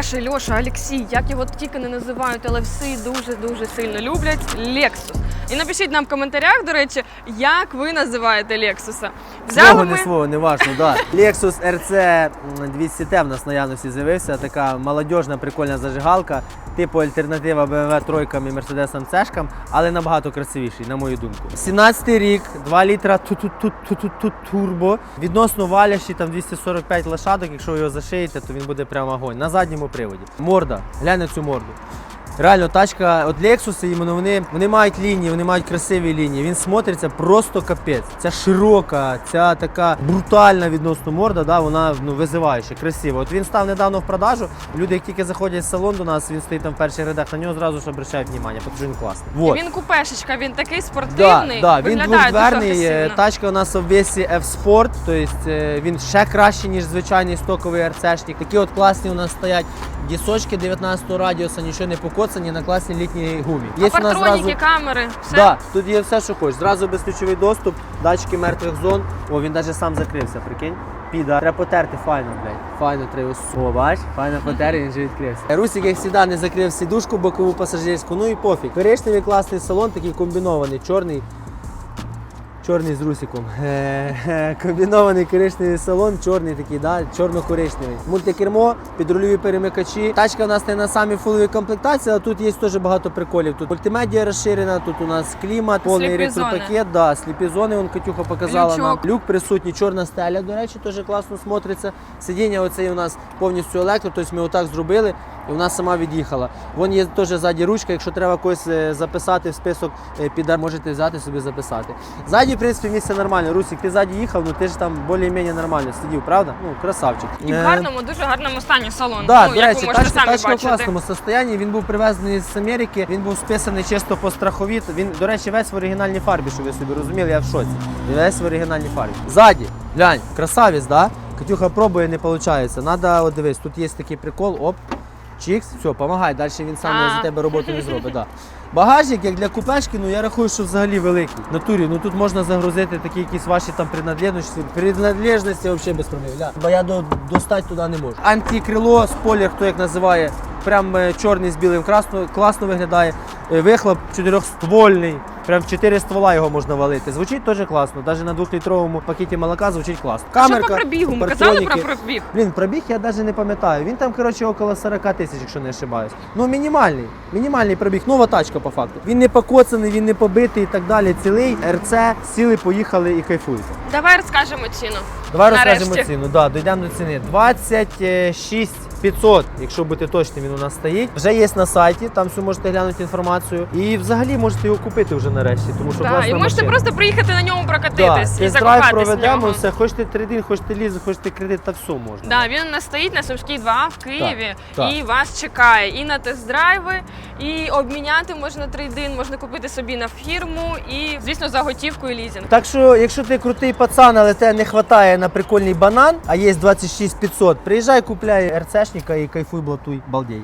Леша, Льоша, Олексій, як його тільки не називають, але всі дуже-дуже сильно люблять Lexus. І напишіть нам в коментарях, до речі, як ви називаєте Lexus. Свого не свого, не важно, да. Lexus RC 200T в нас наявності з'явився. Така молодіжна, прикольна зажигалка, типу альтернатива BMW тройкам і Mercedes C, але набагато красивіший, на мою думку. 17-й рік, 2 літра турбо. Відносно валящий, там 245 лошадок. Якщо ви його зашиєте, то він буде прямо огонь. На задньому приводі. Морда, глянь на цю морду. Реально, тачка, от Lexus, іменно вони, вони мають лінії, вони мають красиві лінії. Він смотриться просто капець. Ця широка, ця така брутальна відносно морда, да, вона ну, визиваюча, красива. От він став недавно в продажу. Люди, як тільки заходять в салон до нас, він стоїть там в перших рядах, на нього зразу ж обращають увагу, тому що він класний. Вот. Він купешечка, він такий спортивний, да, він виглядає дуже двохдверний. е. Тачка у нас в обвесі F-Sport, тобто він ще кращий, ніж звичайний стоковий RC-шник. Такі от класні у нас стоять дісочки 19 радіуса, нічого не покоцані на класній літній гумі. А партроніки, камери, все. Да, тут є все, що хочеш. Зразу безключовий доступ, датчики мертвих зон. О, він навіть сам закрився, прикинь. Піда. Треба потерти файно, блядь. Файно треба. О, бач, файно потер, він вже відкрився. Русик, як завжди, не закрив сідушку бокову пасажирську, ну і пофіг. Коричневий класний салон, такий комбінований, чорний. Чорний з русиком. Е, Комбінований коричневий салон, чорний такий, да, чорно-коричневий. Мультикермо, підрульові перемикачі. Тачка у нас не на самій фуловій комплектації, але тут є теж багато приколів. Тут мультимедіа розширена, тут у нас клімат, повний Сліпі електропакет, да, сліпі зони, он Катюха показала нам. Люк присутній, чорна стеля, до речі, теж класно смотриться. Сидіння оце у нас повністю електро, тобто ми отак зробили і вона сама від'їхала. Вон є теж ззаді ручка, якщо треба когось е, записати в список е, підар, можете взяти собі записати. Ззаді, принципі, місце нормальне. Русик, ти ззаді їхав, ну ти ж там більш-менш нормально сидів, правда? Ну, красавчик. І в Е, гарному, дуже гарному стані салон. Да, ну, до речі, ви можете тачка, самі тачка в бачити. класному стані. Він був привезений з Америки. Він був списаний чисто по страхові. Він, до речі, весь в оригінальній фарбі, щоб ви собі розуміли, я в шоці. Весь в оригінальній фарбі. Ззаді, глянь, красавець, да? Катюха пробує, не виходить. Надо, от дивись, тут є такий прикол, оп. Чікс, все, помагай, далі він сам А. за тебе роботу не зробить. Да. Багажник, як для купешки, ну я рахую, що взагалі великий. В натурі, ну тут можна загрузити такі якісь ваші там принадлежності. Принадлежності взагалі без проблем. Ля. Бо я до, достати туди не можу. Антикрило, спойлер, хто як називає, прям е, чорний з білим красно, класно виглядає. Е, Вихлоп чотирьохствольний. Прям в чотири ствола його можна валити. Звучить теж класно. Навіть на двохлітровому пакеті молока звучить класно. Що по пробігу? Ми казали про пробіг. Блін, пробіг я навіть не пам'ятаю. Він там, коротше, около 40 тисяч, якщо не ошибаюсь. Ну, мінімальний. Мінімальний пробіг. Нова тачка по факту. Він не покоцаний, він не побитий і так далі. Цілий РЦ, сіли, поїхали і кайфуйте. Давай розкажемо ціну. Давай Нарешті. розкажемо ціну. Да, дійдемо до ціни. 26 500, якщо бути точним, він у нас стоїть. Вже є на сайті, там все можете глянути інформацію. І взагалі можете його купити вже нарешті, тому що Да, класна і можете машина. просто приїхати на ньому Да, прокатитись і тест-драйв в проведемо, все, хочете трейдинг, хочете ліз, хочете кредит, та все можна. Да, він у нас стоїть на Сумській 2 в Києві так. і вас чекає і на тест-драйви, і обміняти можна трейдин, можна купити собі на фірму і, звісно, за готівку і лізинг. Так що, якщо ти крутий пацан, але тебе не вистачає на прикольний банан, а є 26 500, приїжджай, купляй РЦшника і кайфуй, блатуй, балдей.